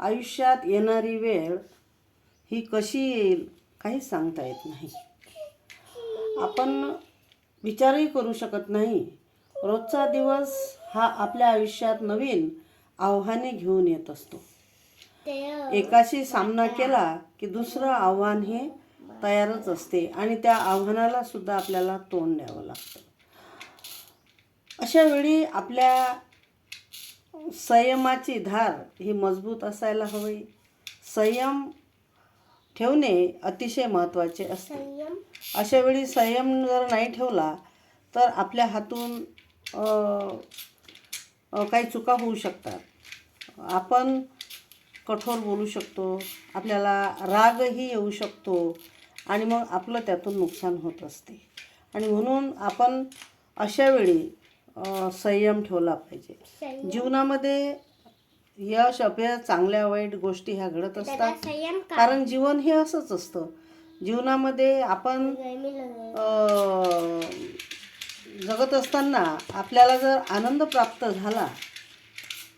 आयुष्यात येणारी वेळ ही कशी येईल काही सांगता येत नाही. आपण विचारही करू शकत नाही. रोजचा दिवस हा आपल्या आयुष्यात नवीन आव्हाने घेऊन येत असतो. एकाशी सामना केला की दुसरं आव्हान हे तयारच असते आणि त्या आव्हानाला सुद्धा आपल्याला तोंड द्यावं लागतं. अशा वेळी आपल्या संयमाची धार ही मजबूत असायला हवी. संयम ठेवणे अतिशय महत्त्वाचे असते. अशा वेळी संयम जर नाही ठेवला तर आपल्या हातून काही चुका होऊ शकतात. आपण कठोर बोलू शकतो आपल्याला रागही येऊ शकतो आणि मग आपलं त्यातून नुकसान होत असते. आणि म्हणून आपण अशा वेळी अ, संयम ठेवला पाहिजे. जीवनामध्ये यश अपयश चांगल्या वाईट गोष्टी ह्या घडत असतात. कारण जीवन हे असंच असतं. जीवनामध्ये आपण जगत असताना आपल्याला जर आनंद प्राप्त झाला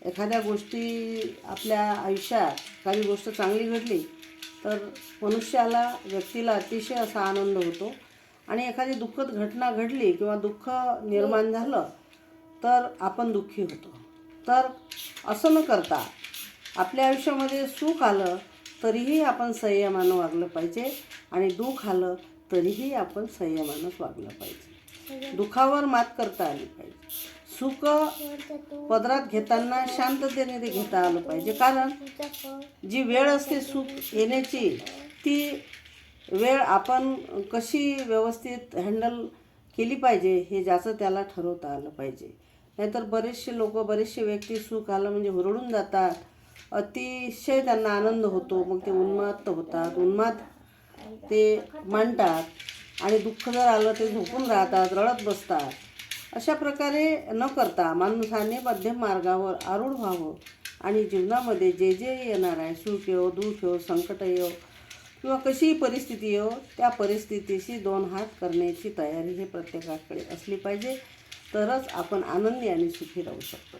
एखाद्या गोष्टी आपल्या आयुष्यात काही गोष्ट चांगली घडली तर मनुष्याला व्यक्तीला अतिशय असा आनंद होतो. आणि एखादी दुःखद घटना घडली किंवा दुःख निर्माण झालं तर आपण दुःखी होतो. तर असं न करता आपल्या आयुष्यामध्ये सुख आलं तरीही आपण संयमानं वागलं पाहिजे आणि दुःख आलं तरीही आपण संयमानंच वागलं पाहिजे. दुःखावर मात करता आली पाहिजे. सुख पदरात घेताना शांततेने ते घेता आलं पाहिजे. कारण जी वेळ असते सुख येण्याची ती वेळ आपण कशी व्यवस्थित हँडल केली पाहिजे हे ज्याचं त्याला ठरवता आलं पाहिजे. नाहीतर बरेचसे लोक बरेचसे व्यक्ती सुख आलं म्हणजे हुरळून जातात. अतिशय त्यांना आनंद होतो. मग ते उन्माद होतात. उन्माद ते मांडतात. आणि दुःख जर आलं ते झोपून राहतात रडत बसतात. अशा प्रकारे न करता माणसाने मध्यम मार्गावर आरूढ व्हावं. आणि जीवनामध्ये जे जे येणार आहे सुख येव दुःख येव संकट येव किंवा कशीही परिस्थिती येव त्या परिस्थितीशी दोन हात करण्याची तयारी हे प्रत्येकाकडे असली पाहिजे. तरच आपण आनंदी आणि सुखी राहू शकतो.